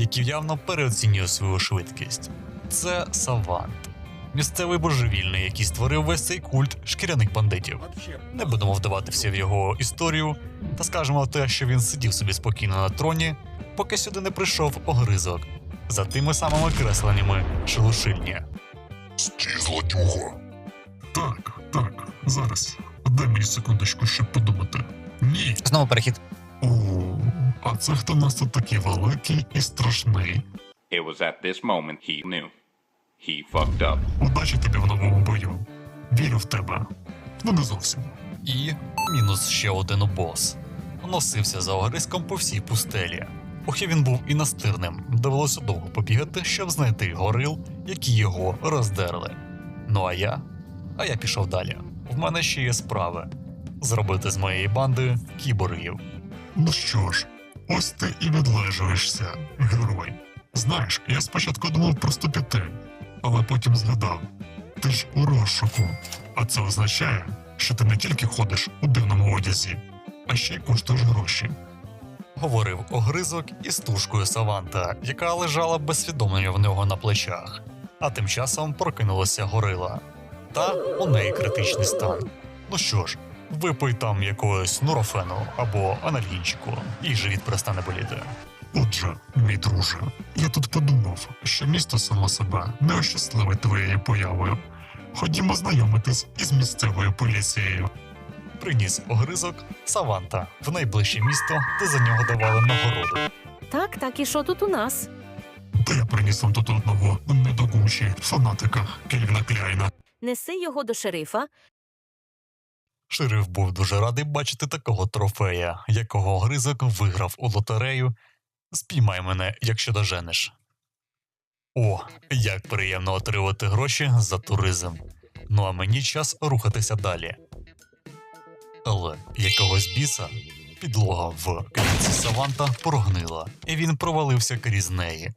який явно переоцінює свою швидкість. Це Савант, місцевий божевільний, який створив весь цей культ шкіряних бандитів. Не будемо вдаватися в його історію, та скажемо те, що він сидів собі спокійно на троні, поки сюди не прийшов огризок за тими самими кресленнями шелушильні. Стій, злодюго. Так, так, зараз. Дай мені секундочку, щоб подумати. Ні. Знову перехід. О, а це хто нас тут такий великий і страшний? It was at this moment he knew. He fucked up. Удачі тобі в новому бою. Вірю в тебе. Ну не зовсім. І мінус ще один бос. Носився за огризком по всій пустелі. Ох, і він був і настирним. Довелося довго побігати, щоб знайти горил, які його роздерли. Ну а я? А я пішов далі. В мене ще є справи зробити з моєї банди кіборгів. Ну що ж, ось ти і відлежуєшся, герой. Знаєш, я спочатку думав просто піти, але потім згадав: ти ж у розшуку. А це означає, що ти не тільки ходиш у дивному одязі, а ще й коштуєш гроші. Говорив огризок із тушкою Саванта, яка лежала без свідомлення в нього на плечах. А тим часом прокинулася горила. Та у неї критичний стан. Ну що ж, випий там якогось нурофену або анальгінчику, і живіт перестане боліти. Отже, мій друже, я тут подумав, що місто само себе не ощасливе твоєю появою. Ходімо знайомитись із місцевою поліцією. Приніс огризок Саванта в найближче місто, де за нього давали нагороду. Так, так, і що тут у нас? Та я приніс вам тут одного недогучі фанатика Кельвіна Кляйна. Неси його до шерифа. Шериф був дуже радий бачити такого трофея, якого огризок виграв у лотерею. Спіймай мене, якщо доженеш. О, як приємно отримати гроші за туризм. Ну а мені час рухатися далі. Але якогось біса підлога в клітці Саванта прогнила, і він провалився крізь неї.